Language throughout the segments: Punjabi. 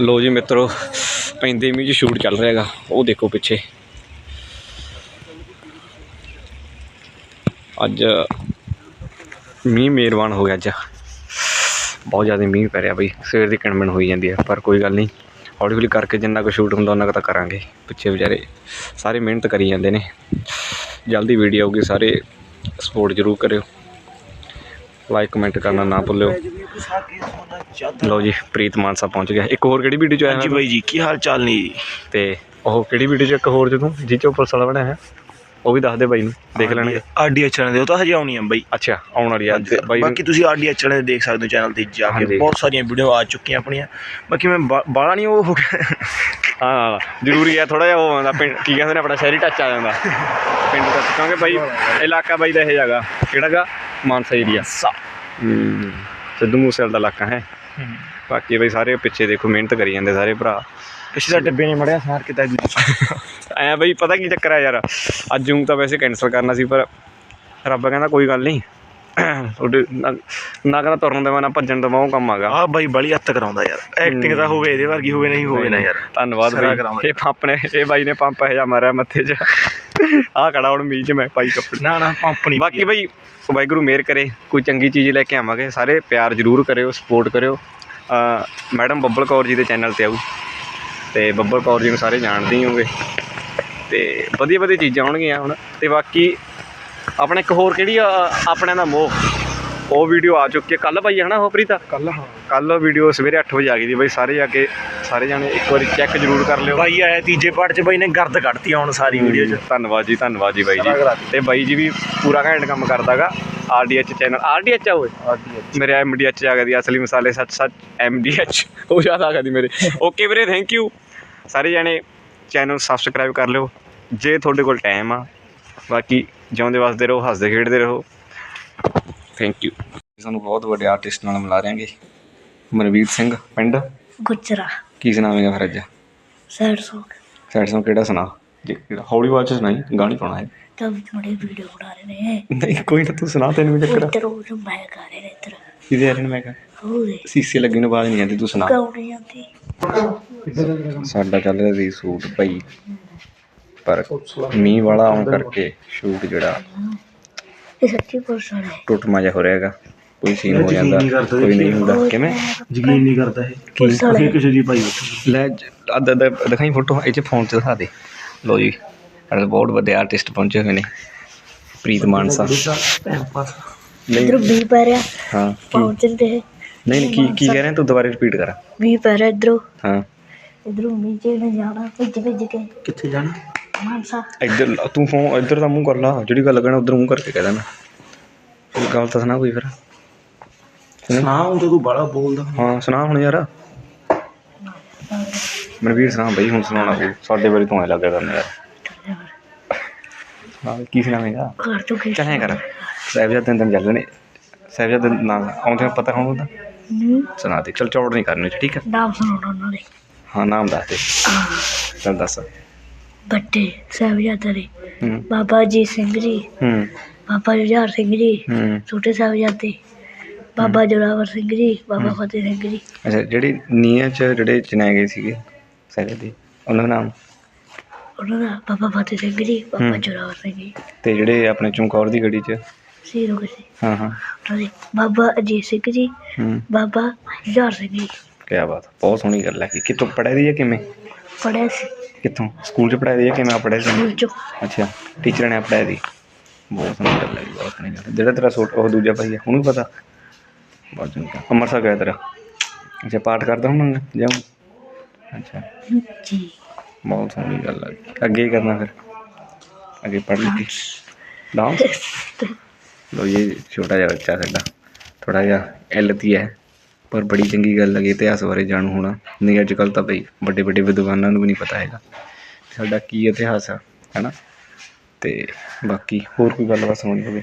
ਲੋ ਜੀ ਮਿੱਤਰੋ, ਪੈਂਦੇ ਮੀਂਹ 'ਚ ਸ਼ੂਟ ਚੱਲ ਰਿਹਾ ਹੈਗਾ। ਉਹ ਦੇਖੋ ਪਿੱਛੇ। ਅੱਜ ਮੀਂਹ ਮਿਹਰਬਾਨ ਹੋ ਗਿਆ ਅੱਜ। ਬਹੁਤ ਜ਼ਿਆਦਾ ਮੀਂਹ ਪੈ ਰਿਹਾ ਬਈ। ਸਵੇਰ ਦੀ ਕਿਣਮਣ ਹੋਈ ਜਾਂਦੀ ਹੈ ਪਰ ਕੋਈ ਗੱਲ ਨਹੀਂ। ਹੌਲੀ ਹੌਲੀ ਕਰਕੇ ਜਿੰਨਾ ਕੁ ਸ਼ੂਟ ਹੁੰਦਾ, ਉਹਨਾਂ ਕੁ ਤਾਂ ਕਰਾਂਗੇ। ਪਿੱਛੇ ਵਿਚਾਰੇ ਸਾਰੇ ਮਿਹਨਤ ਕਰੀ ਜਾਂਦੇ ਨੇ। ਜਲਦੀ ਵੀਡੀਓ ਆਊਗੀ, ਸਾਰੇ ਸਪੋਰਟ ਜ਼ਰੂਰ ਕਰਿਓ। ਲਾਈਕ ਕਮੈਂਟ ਕਰਨਾ ਨਾ ਭੁੱਲਿਓ। ਲਓ ਜੀ ਪ੍ਰੀਤ ਮਾਨਸਾ ਪਹੁੰਚ ਗਿਆ। ਇੱਕ ਹੋਰ ਕਿਹੜੀ ਵੀਡੀਓ ਚ ਆਇਆ ਹਾਂਜੀ ਬਾਈ ਜੀ ਕੀ ਹਾਲ ਚਾਲ ਨਹੀਂ ਤੇ ਉਹ ਕਿਹੜੀ ਵੀਡੀਓ ਚ ਇੱਕ ਹੋਰ ਜਦੋਂ ਜਿਹ ਚੋਂ ਵਾਲਾ ਬਣਿਆ ਹੈ ਉਹ ਵੀ ਦੱਸ ਦੇ ਬਾਈ ਨੂੰ ਦੇਖ ਲੈਣਗੇ। ਆਰਡੀਐਚ ਚੈਨਲ ਦੇ ਉਹ ਤਾਂ ਹਜੇ ਆਉਣੀ ਆ ਬਾਈ। ਅੱਛਾ ਆਉਣ ਵਾਲੀ ਆ। ਬਾਈ ਨੂੰ- ਬਾਕੀ ਤੁਸੀਂ ਆਰਡੀਐਚ ਚੈਨਲ ਤੇ ਦੇਖ ਸਕਦੇ ਹੋ ਚੈਨਲ ਤੇ ਜਾ। ਕੇ। ਬਹੁਤ ਸਾਰੀਆਂ ਵੀਡੀਓ ਆ ਚੁੱਕੀਆਂ ਆਪਣੀਆਂ। ਬਾਕੀ ਮੈਂ ਬਾਲਾ ਨਹੀਂ ਉਹ ਹੋ ਗਿਆ। ਹਾਂ ਜ਼ਰੂਰੀ ਹੈ ਥੋੜਾ ਜਿਹਾ ਉਹ ਆਉਂਦਾ। ਪਿੰਡ ਕੀ ਕਹਿੰਦੇ ਨੇ ਆਪਣਾ ਸ਼ਹਿਰੀ ਟੱਚ ਆ ਜਾਂਦਾ। ਪਿੰਡ ਦਾ ਕਿਉਂਕਿ ਬਾਈ ਇਲਾਕਾ ਬਾਈ ਦਾ ਇਹ ਜਗਾ ਕਿਹੜਾਗਾ ਮਾਨਸਾ ਏਰੀਆ ਹੂੰ। ਸਿੱਧੂ ਮੂਸੇਵਾਲ ਦਾ ਇਲਾਕਾ ਹੈ। ਬਾਕੀ ਬਈ ਸਾਰੇ ਪਿੱਛੇ ਦੇਖੋ ਮਿਹਨਤ ਕਰੀ ਜਾਂਦੇ ਸਾਰੇ ਭਰਾ। ਪਿਛਲੇ ਡੱਬੇ ਨੇ ਮੜਿਆ ਸਾਰ ਕਿਤਾ ਐ ਬਈ ਪਤਾ ਕੀ ਚੱਕਰ ਆ ਯਾਰ? ਅੱਜ ਨੂੰ ਤਾਂ ਵੈਸੇ ਕੈਂਸਲ ਕਰਨਾ ਸੀ ਪਰ ਰੱਬ ਕਹਿੰਦਾ ਕੋਈ ਗੱਲ ਨਹੀਂ ਤੁਹਾਡੇ ਨਾ ਕਹਿੰਦਾ ਤੁਰਨ ਦੇਵਾਂ ਨਾ ਭੱਜਣ ਦੇਵਾਂ ਉਹ ਕੰਮ ਆਗਾ। ਆ ਬਾਈ ਬੜੀ ਹੱਦ ਕਰਾਉਂਦਾ ਯਾਰ। ਐਕਟਿੰਗ ਤਾਂ ਹੋਵੇ ਇਹਦੇ ਵਰਗੀ ਹੋਵੇ ਨਹੀਂ ਹੋਵੇ ਨਾ ਯਾਰ। ਧੰਨਵਾਦ ਬਈ। ਇਹ ਪੰਪ ਨੇ ਇਹ ਬਾਈ ਨੇ ਪੰਪ ਇਹ ਜਾ ਮਾਰਿਆ ਮੱਥੇ 'ਚ। ਆਹ ਖੜਾ ਹੁਣ ਮੀਂਹ 'ਚ ਮੈਂ ਪਾਈ ਕੱਪੜੇ। ਨਾ ਨਾ ਪੰਪ ਨਹੀਂ ਬਾਕੀ ਬਈ ਵਾਹਿਗੁਰੂ ਮਿਹਰ ਕਰੇ ਕੋਈ ਚੰਗੀ ਚੀਜ਼ ਲੈ ਕੇ ਆਵਾਂਗੇ ਸਾਰੇ ਪਿਆਰ ਜ਼ਰੂਰ ਕਰਿਓ ਸਪੋਰਟ ਕਰਿਓ। ਮੈਡਮ ਬੱਬਲ ਕੌਰ ਜੀ ਦੇ ਚੈਨਲ ਤੇ ਆਊ। ਤੇ ਬੱਬਲ ਕੌਰ ਜੀ ਨੂੰ ਸਾਰੇ ਜਾਣਦੇ ਹੀ ਹੋਗੇ ਤੇ ਵਧੀਆ ਵਧੀਆ ਚੀਜ਼ਾਂ ਆਉਣਗੀਆਂ ਹੁਣ। ਤੇ ਬਾਕੀ ਆਪਣਾ ਇੱਕ ਹੋਰ ਕਿਹੜੀ ਆ ਆਪਣਿਆਂ ਦਾ ਮੋਹ? ਉਹ ਵੀਡੀਓ ਆ ਚੁੱਕੀ ਹੈ ਕੱਲ ਭਾਈ ਹਨਾ ਉਹ ਪ੍ਰੀਤਾ ਕੱਲ ਹਾਂ। ਕੱਲ ਵੀਡੀਓ ਸਵੇਰੇ 8 ਵਜੇ ਆ ਗਈ ਦੀ ਬਈ ਸਾਰੇ ਜਾ ਕੇ ਸਾਰੇ ਜਾਣੇ ਇੱਕ ਵਾਰੀ ਚੈੱਕ ਜ਼ਰੂਰ ਕਰ ਲਿਓ। ਬਾਈ ਆਇਆ ਤੀਜੇ ਪਾਰਟ 'ਚ ਬਾਈ ਨੇ ਗਰਦ ਕੱਢਤੀ ਹੁਣ ਸਾਰੀ ਵੀਡੀਓ 'ਚ। ਧੰਨਵਾਦ ਜੀ ਧੰਨਵਾਦ ਜੀ ਬਾਈ ਜੀ। ਤੇ ਬਾਈ ਜੀ ਵੀ ਪੂਰਾ ਘੈਂਟ ਕੰਮ ਕਰਦਾਗਾ ਆਰਡੀਐਚ ਚੈਨਲ ਆਰਡੀਐਚ ਆ ਓਏ? ਆਰਡੀਐਚ ਮੇਰੇ ਐਮਡੀਐਚ ਆ ਗਈ ਅਸਲੀ ਮਸਾਲੇ ਸੱਚ ਸੱਚ ਐਮਡੀਐਚ ਉਹ ਯਾਦ ਆ ਗਈ ਮੇਰੇ। ਓਕੇ ਵੀਰੇ ਥੈਂਕ ਯੂ ਸਾਰੇ ਜਾਣੇ ਚੈਨਲ ਸਬਸਕ੍ਰਾਈਬ ਕਰ ਲਿਓ। ਜੇ ਤੁਹਾਡੇ ਕੋਲ ਟਾਈਮ ਆ ਬਾਕੀ ਜਿਉਂਦੇ ਵਸਦੇ ਰਹੋ ਹੱਸਦੇ ਖੇਡਦੇ ਰਹੋ। ਥੈਂਕ ਯੂ ਸਾਨੂੰ ਬਹੁਤ ਵੱਡੇ ਆਰਟਿਸਟ ਨਾਲ ਮਿਲਾ ਰਹੇਗੇ ਮਨਵੀਰ ਸਿੰਘ ਪਿੰਡ। ਗੁਜਰਾ। ਕੀ ਸੁਣਾਵੇਂਗਾ ਫਿਰ ਅੱਜ? ਸੈਡ ਸੌਂਗ ਸੈਡ ਸੌਂਗ ਕਿਹੜਾ ਸੁਣਾ? ਜੇ ਕਿਹੜਾ ਹੌਲੀ ਆਵਾਜ਼ ਚ ਸੁਣਾਈ ਗਾਣੀ ਪਾਉਣਾ ਹੈ। ਤਾਂ ਥੋੜੇ ਵੀਡੀਓ ਬਣਾ ਰਹੇ ਨੇ। ਨਹੀਂ ਕੋਈ ਨਾ ਤੂੰ ਸੁਣਾ ਤੈਨੂੰ ਵੀ ਚੱਕਰ ਆ। ਉਹ ਜੋ ਮੈਂ ਗਾ ਰਹੇ ਨੇ ਇੱਧਰ। ਕਿਹਦੇ ਆਰਨ ਮੈਂ ਕਹਾਂ ਹੋਰੇ ਸੀਸੇ ਲੱਗੀ ਨੂੰ ਆਵਾਜ਼ ਨਹੀਂ ਆਉਂਦੀ ਤੂੰ ਸੁਣਾ। ਗਾਉਣੀ ਜਾਂਦੀ ਸਾਡਾ ਚੱਲ ਰਿਹਾ ਸੀ ਸ਼ੂਟ ਭਾਈ ਪਰ ਮੀਂਹ ਵਾਲਾ ਆਉਣ ਕਰਕੇ ਸ਼ੂਟ ਜਿਹੜਾ ਇਹ ਸੱਚੀ ਪੁਰਸ਼ਾਂ ਨੇ ਟੁੱਟਮਾ ਜਿਹਾ ਹੋ ਰਿਹਾ ਹੈਗਾ। ਕੋਈ ਸੀਨ ਹੋ ਜਾਂਦਾ ਕੋਈ ਨਹੀਂ ਹੁੰਦਾ। ਕਿਵੇਂ? ਯਕੀਨ ਨਹੀਂ ਕਰਦਾ ਇਹ। ਵਾਲੇ ਕਿਸੇ ਦੀ ਭਾਈ ਉੱਥੇ ਲੈ ਅੱਧ ਅੱਧ ਦਿਖਾਈ ਫੋਟੋ ਇਹ ਚ ਫੋਨ ਚ ਦਿਖਾ ਦੇ। ਲੋ ਜੀ ਸਾਡੇ ਬਹੁਤ ਵੱਡੇ ਆਰਟਿਸਟ ਪਹੁੰਚੇ ਹੋਏ ਨੇ। ਪ੍ਰੀਤ ਮਾਨਸਾ। ਨਹੀਂ। ਵੀ ਪੈ ਰਿਹਾ। ਹਾਂ ਕੀ? ਪਹੁੰਚਦੇ ਨਹੀਂ ਨਹੀਂ ਕੀ ਕੀ ਕਹਿ ਰਹੇ ਤੂੰ ਦੁਬਾਰਾ ਰਿਪੀਟ ਕਰ। ਵੀ ਪੈ ਰਿਹਾ ਇੱਧਰੋਂ। ਹਾਂ। ਇੱਧਰੋਂ ਨੀਚੇ ਨੇ ਜਾਣਾ ਭਿੱਜ ਭਿੱਜ ਕੇ। ਕਿੱਥੇ ਜਾਣਾ? ਮਾਨਸਾ। ਇੱਧਰ ਤੂੰ ਫੋਨ ਇੱਧਰ ਦਾ ਮੂੰਹ ਕਰ ਲਾ। ਜਿਹੜੀ ਗੱਲ ਕਹਿਣਾ ਉਧਰ ਮੂੰਹ ਕਰਕੇ ਕਹਿ ਦੇਣਾ। ਕੋਈ ਗੱਲ ਤਾਂ ਸੁਣਾ ਕੋਈ ਫਿਰ। ਹਾਂ। ਉਹ ਤਾਂ ਤੂੰ ਬੜਾ ਬੋਲਦਾ। ਹਾਂ ਸੁਣਾ ਹੁਣ ਯਾਰ। ਮਨਵੀਰ ਸੁਣਾ ਬਈ ਹੁਣ ਸੁਣਾਉਣਾ ਕੋਈ। ਸਾਡੇ ਬਾਰੇ ਤੂੰ ਐ ਲੱਗਿਆ ਕਰਨਾ ਯਾਰ। ਹਾਂ ਕੀ ਸੁਣਾਵੇਂਗਾ ਘਰ ਤੋਂ ਕੇ ਚਾਹੇ ਕਰ। ਸਾਹਿਬਜ਼ਾਦ ਦਿਨ ਦਿਨ ਚੱਲਦੇ ਨੇ ਸਾਹਿਬਜ਼ਾਦ ਦਿਨ ਨਾ ਆਉਂਦੇ ਨੂੰ ਪਤਾ ਹੋਣਾ ਨੂੰ ਸੁਣਾ ਦੇ। ਚਲ ਚੌੜ ਨਹੀਂ ਕਰਨੀ ਠੀਕ ਹੈ ਨਾਮ ਸੁਣਾਉਣਾ ਉਹਨਾਂ ਦੇ ਹਾਂ ਨਾਮ ਦੱਸ ਦੇ। ਚੱਲ ਦੱਸ। ਵੱਡੇ ਸਾਹਿਬਜ਼ਾਦੇ ਦੇ। ਹੂੰ। ਬਾਬਾ ਜੀ ਸਿੰਘ ਜੀ। ਹੂੰ। ਬਾਬਾ ਜੁਝਾਰ ਸਿੰਘ ਜੀ। ਹੂੰ। ਛੋਟੇ ਸਾਹਿਬਜ਼ਾਦੇ। ਬਾਬਾ ਜੋਰਾਵਰ ਸਿੰਘ ਜੀ ਬਾਬਾ ਫਤਿਹ ਸਿੰਘ ਜੀ। ਅੱਛਾ ਜਿਹੜੀ ਨੀਹਾਂ 'ਚ ਜਿਹੜੇ ਚਿਨਾਏ ਗਏ ਸੀਗੇ ਸਾਹਿਬ ਦੇ ਉਹਨਾਂ ਦਾ ਨਾਮ? ਉਹਨਾਂ ਦਾ ਬਾਬਾ ਫਤਿਹ ਸਿੰਘ ਜੀ ਬਾਬਾ ਹੂੰ। ਜੋਰਾਵਰ ਸਿੰਘ ਜੀ। ਤੇ ਜਿਹੜੇ ਆਪਣੇ ਚਮਕੌਰ ਦੀ ਗੜੀ 'ਚ? ਸੀਰੋ ਕਿਸੇ ਹਾਂ ਹਾਂ। ਉਹਨਾਂ ਦੇ ਬਾਬਾ ਅਜੀਤ ਸਿੰਘ ਜੀ ਹੂੰ। ਬਾਬਾ ਜੁਝਾਰ ਸਿੰਘ ਜੀ। ਕੀ ਬਾਤ ਬਹੁਤ ਸੋਹਣੀ ਗੱਲ ਹੈ। ਕਿ ਕਿਤੋਂ ਪੜ੍ਹਾਈ ਦੀ ਹੈ ਕਿਵੇਂ? ਪੜਿਆ ਸੀ। ਕਿੱਥੋਂ? ਸਕੂਲ 'ਚ ਪੜ੍ਹਾਈ ਦੀ ਹੈ ਕਿਵੇਂ ਆ ਪੜ੍ਹਾਈ ਸੀ? ਸਕੂਲ ਚੋਂ। ਅੱਛਾ ਟੀਚਰ ਨੇ ਪੜ੍ਹਾਈ ਦੀ। ਬਹੁਤ ਸੋਹਣੀ ਗੱਲ ਹੈ ਜੀ, ਬਹੁਤ ਸੋਹਣੀ ਗੱਲ ਹੈ। ਜਿਹੜਾ ਤੇਰਾ ਸੋਟ ਉਹ ਦੂਜਾ ਭਾਈ ਹੈ ਉਹਨੂੰ ਵੀ ਪਤਾ? ਬਹੁਤ ਚੰਗਾ ਅੰਮ੍ਰਿਤਸਰ ਗਿਆ ਤੇਰਾ ਅੱਛਾ ਪਾਠ ਕਰਦਾ ਹੁਣ ਜਾਉਂ ਅੱਛਾ ਜੀ ਬਹੁਤ ਸੋਹਣੀ ਗੱਲ ਹੈ ਅੱਗੇ ਹੀ ਕਰਨਾ ਫਿਰ ਅੱਗੇ ਪੜ੍ਹ ਲਿਖੀ ਡਾਂਸ ਲੋ ਇਹ ਛੋਟਾ ਜਿਹਾ ਬੱਚਾ ਸਾਡਾ ਥੋੜਾ ਜਿਹਾ ਐਲਤੀ ਹੈ ਪਰ ਬੜੀ ਚੰਗੀ ਗੱਲ ਲੱਗੀ ਇਤਿਹਾਸ ਬਾਰੇ ਜਾਣੂ ਹੋਣਾ ਨਹੀਂ ਅੱਜ ਕੱਲ੍ਹ ਤਾਂ ਬਈ ਵੱਡੇ ਵੱਡੇ ਵਿਦਵਾਨਾਂ ਨੂੰ ਵੀ ਨਹੀਂ ਪਤਾ ਹੈਗਾ ਸਾਡਾ ਕੀ ਇਤਿਹਾਸ ਆ ਹੈਨਾ ਤੇ ਬਾਕੀ ਹੋਰ ਕੋਈ ਗੱਲਬਾਤ ਸੁਣਾਉਣੀ ਹੋਵੇ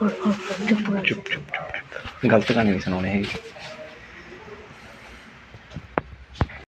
ਚੁੱਪ ਚੁੱਪ ਚੁੱਪ ਗਲਤ ਗਾਣੇ ਨਹੀਂ ਸੁਣਾਉਣੇ ਹੈਗੇ।